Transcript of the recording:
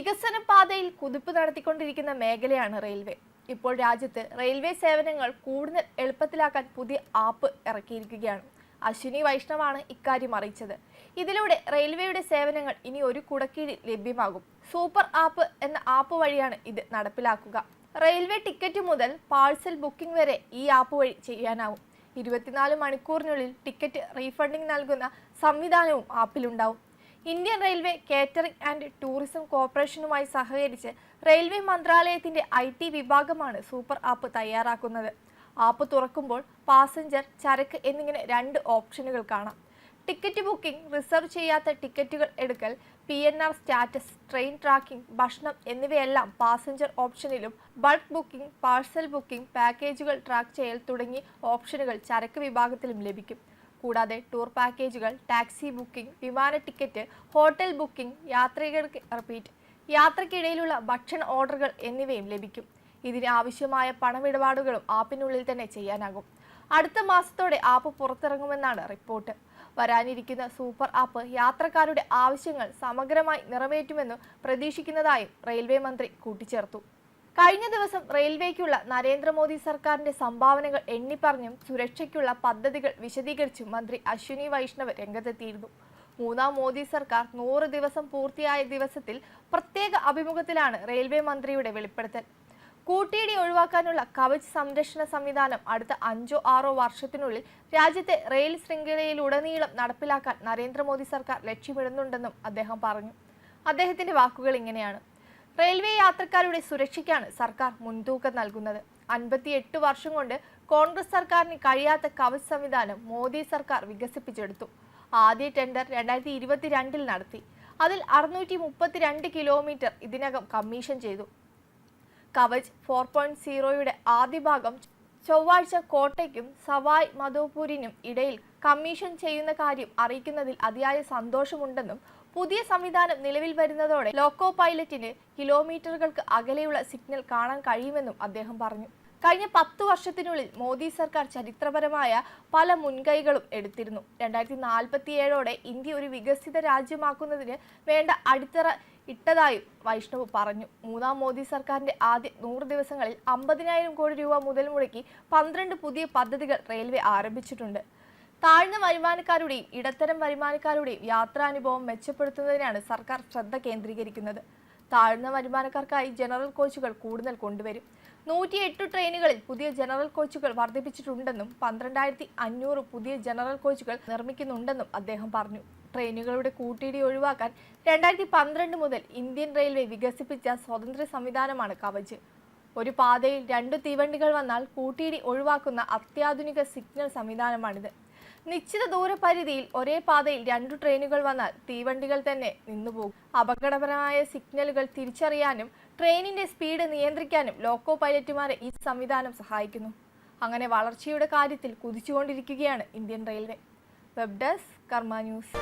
വികസന പാതയിൽ കുതിപ്പ് നടത്തിക്കൊണ്ടിരിക്കുന്ന മേഖലയാണ് റെയിൽവേ. ഇപ്പോൾ രാജ്യത്ത് റെയിൽവേ സേവനങ്ങൾ കൂടുതൽ എളുപ്പത്തിലാക്കാൻ പുതിയ ആപ്പ് ഇറക്കിയിരിക്കുകയാണ്. അശ്വിനി വൈഷ്ണവാണ് ഇക്കാര്യം അറിയിച്ചത്. ഇതിലൂടെ റെയിൽവേയുടെ സേവനങ്ങൾ ഇനി ഒരു കുടക്കീഴിൽ ലഭ്യമാകും. സൂപ്പർ ആപ്പ് എന്ന ആപ്പ് വഴിയാണ് ഇത് നടപ്പിലാക്കുക. റെയിൽവേ ടിക്കറ്റ് മുതൽ പാഴ്സൽ ബുക്കിംഗ് വരെ ഈ ആപ്പ് വഴി ചെയ്യാനാവും. ഇരുപത്തിനാല് മണിക്കൂറിനുള്ളിൽ ടിക്കറ്റ് റീഫണ്ടിംഗ് നൽകുന്ന സംവിധാനവും ആപ്പിലുണ്ടാവും. Indian railway catering and tourism കോർപ്പറേഷനുമായി സഹകരിച്ച് റെയിൽവേ മന്ത്രാലയത്തിന്റെ ഐ ടി വിഭാഗമാണ് സൂപ്പർ ആപ്പ് തയ്യാറാക്കുന്നത്. ആപ്പ് തുറക്കുമ്പോൾ പാസഞ്ചർ ചരക്ക് എന്നിങ്ങനെ രണ്ട് ഓപ്ഷനുകൾ കാണാം. ടിക്കറ്റ് ബുക്കിംഗ് റിസർവ് ചെയ്യാത്ത ടിക്കറ്റുകൾ എടുക്കൽ P N R status train tracking ഭക്ഷണം എന്നിവയെല്ലാം പാസഞ്ചർ ഓപ്ഷനിലും ബൾക്ക് ബുക്കിംഗ് പാഴ്സൽ ബുക്കിംഗ് പാക്കേജുകൾ ട്രാക്ക് ചെയ്യൽ തുടങ്ങി ഓപ്ഷനുകൾ ചരക്ക് വിഭാഗത്തിലും ലഭിക്കും. കൂടാതെ ടൂർ പാക്കേജുകൾ ടാക്സി ബുക്കിംഗ് വിമാന ടിക്കറ്റ് ഹോട്ടൽ ബുക്കിംഗ് യാത്രികർക്ക് റിപ്പീറ്റ് യാത്രക്കിടയിലുള്ള ഭക്ഷണ ഓർഡറുകൾ എന്നിവയും ലഭിക്കും. ഇതിന് ആവശ്യമായ പണമിടപാടുകളും ആപ്പിനുള്ളിൽ തന്നെ ചെയ്യാനാകും. അടുത്ത മാസത്തോടെ ആപ്പ് പുറത്തിറങ്ങുമെന്നാണ് റിപ്പോർട്ട്. വരാനിരിക്കുന്ന സൂപ്പർ ആപ്പ് യാത്രക്കാരുടെ ആവശ്യങ്ങൾ സമഗ്രമായി നിറവേറ്റുമെന്ന് പ്രതീക്ഷിക്കുന്നതായും റെയിൽവേ മന്ത്രി കൂട്ടിച്ചേർത്തു. കഴിഞ്ഞ ദിവസം റെയിൽവേക്കുള്ള നരേന്ദ്രമോദി സർക്കാരിന്റെ സംഭാവനകൾ എണ്ണിപ്പറഞ്ഞും സുരക്ഷയ്ക്കുള്ള പദ്ധതികൾ വിശദീകരിച്ചും മന്ത്രി അശ്വിനി വൈഷ്ണവ് രംഗത്തെത്തിയിരുന്നു. മൂന്നാം മോദി സർക്കാർ നൂറ് ദിവസം പൂർത്തിയായ ദിവസത്തിൽ പ്രത്യേക അഭിമുഖത്തിലാണ് റെയിൽവേ മന്ത്രിയുടെ വെളിപ്പെടുത്തൽ. കൂട്ടിയിടി ഒഴിവാക്കാനുള്ള കവച് സംരക്ഷണ സംവിധാനം അടുത്ത അഞ്ചോ ആറോ വർഷത്തിനുള്ളിൽ രാജ്യത്തെ റെയിൽ ശൃംഖലയിലുടനീളം നടപ്പിലാക്കാൻ നരേന്ദ്രമോദി സർക്കാർ ലക്ഷ്യമിടുന്നുണ്ടെന്നും അദ്ദേഹം പറഞ്ഞു. അദ്ദേഹത്തിന്റെ വാക്കുകൾ ഇങ്ങനെയാണ്. റെയിൽവേ യാത്രക്കാരുടെ സുരക്ഷയ്ക്കാണ് സർക്കാർ മുൻതൂക്കം നൽകുന്നത്. അൻപത്തിയെട്ട് വർഷം കൊണ്ട് കോൺഗ്രസ് സർക്കാരിന് കഴിയാത്ത കവച് സംവിധാനം മോദി സർക്കാർ വികസിപ്പിച്ചെടുത്തു. ആദ്യ ടെൻഡർ രണ്ടായിരത്തി ഇരുപത്തിരണ്ടിൽ നടത്തി. അതിൽ അറുന്നൂറ്റി മുപ്പത്തിരണ്ട് കിലോമീറ്റർ ഇതിനകം കമ്മീഷൻ ചെയ്തു. കവച് ഫോർ പോയിന്റ് സീറോയുടെ ആദ്യ ഭാഗം ചൊവ്വാഴ്ച കോട്ടയ്ക്കും സവായ് മധോപൂരിനും ഇടയിൽ കമ്മീഷൻ ചെയ്യുന്ന കാര്യം അറിയിക്കുന്നതിൽ അതിയായ സന്തോഷമുണ്ടെന്നും പുതിയ സംവിധാനം നിലവിൽ വരുന്നതോടെ ലോക്കോ പൈലറ്റിന് കിലോമീറ്ററുകൾക്ക് അകലെയുള്ള സിഗ്നൽ കാണാൻ കഴിയുമെന്നും അദ്ദേഹം പറഞ്ഞു. കഴിഞ്ഞ പത്തു വർഷത്തിനുള്ളിൽ മോദി സർക്കാർ ചരിത്രപരമായ പല മുൻകൈകളും എടുത്തിരുന്നു. രണ്ടായിരത്തി നാൽപ്പത്തിയേഴോടെ ഇന്ത്യ ഒരു വികസിത രാജ്യമാക്കുന്നതിന് വേണ്ട അടിത്തറ ഇട്ടതായും വൈഷ്ണവ് പറഞ്ഞു. മൂന്നാം മോദി സർക്കാരിന്റെ ആദ്യ നൂറ് ദിവസങ്ങളിൽ അമ്പതിനായിരം കോടി രൂപ മുതൽ മുടക്കി പന്ത്രണ്ട് പുതിയ പദ്ധതികൾ റെയിൽവേ ആരംഭിച്ചിട്ടുണ്ട്. താഴ്ന്ന വരുമാനക്കാരുടെയും ഇടത്തരം വരുമാനക്കാരുടെയും യാത്രാനുഭവം മെച്ചപ്പെടുത്തുന്നതിനാണ് സർക്കാർ ശ്രദ്ധ കേന്ദ്രീകരിക്കുന്നത്. താഴ്ന്ന വരുമാനക്കാർക്കായി ജനറൽ കോച്ചുകൾ കൂടുതൽ കൊണ്ടുവരും. നൂറ്റി എട്ട് ട്രെയിനുകളിൽ പുതിയ ജനറൽ കോച്ചുകൾ വർദ്ധിപ്പിച്ചിട്ടുണ്ടെന്നും പന്ത്രണ്ടായിരത്തി അഞ്ഞൂറ് പുതിയ ജനറൽ കോച്ചുകൾ നിർമ്മിക്കുന്നുണ്ടെന്നും അദ്ദേഹം പറഞ്ഞു. ട്രെയിനുകളുടെ കൂട്ടിയിടി ഒഴിവാക്കാൻ രണ്ടായിരത്തി പന്ത്രണ്ട് മുതൽ ഇന്ത്യൻ റെയിൽവേ വികസിപ്പിച്ച സ്വതന്ത്ര സംവിധാനമാണ് കവച്. ഒരു പാതയിൽ രണ്ട് തീവണ്ടികൾ വന്നാൽ കൂട്ടിയിടി ഒഴിവാക്കുന്ന അത്യാധുനിക സിഗ്നൽ സംവിധാനമാണിത്. നിശ്ചിത ദൂരപരിധിയിൽ ഒരേ പാതയിൽ രണ്ടു ട്രെയിനുകൾ വന്നാൽ തീവണ്ടികൾ തന്നെ നിന്നുപോകും അപകടപരമായ സിഗ്നലുകൾ തിരിച്ചറിയാനും ട്രെയിനിന്റെ സ്പീഡ് നിയന്ത്രിക്കാനും ലോക്കോ പൈലറ്റുമാരെ ഈ സംവിധാനം സഹായിക്കുന്നു. അങ്ങനെ വളർച്ചയുടെ കാര്യത്തിൽ കുതിച്ചുകൊണ്ടിരിക്കുകയാണ് Indian railway. Web desk Karma news.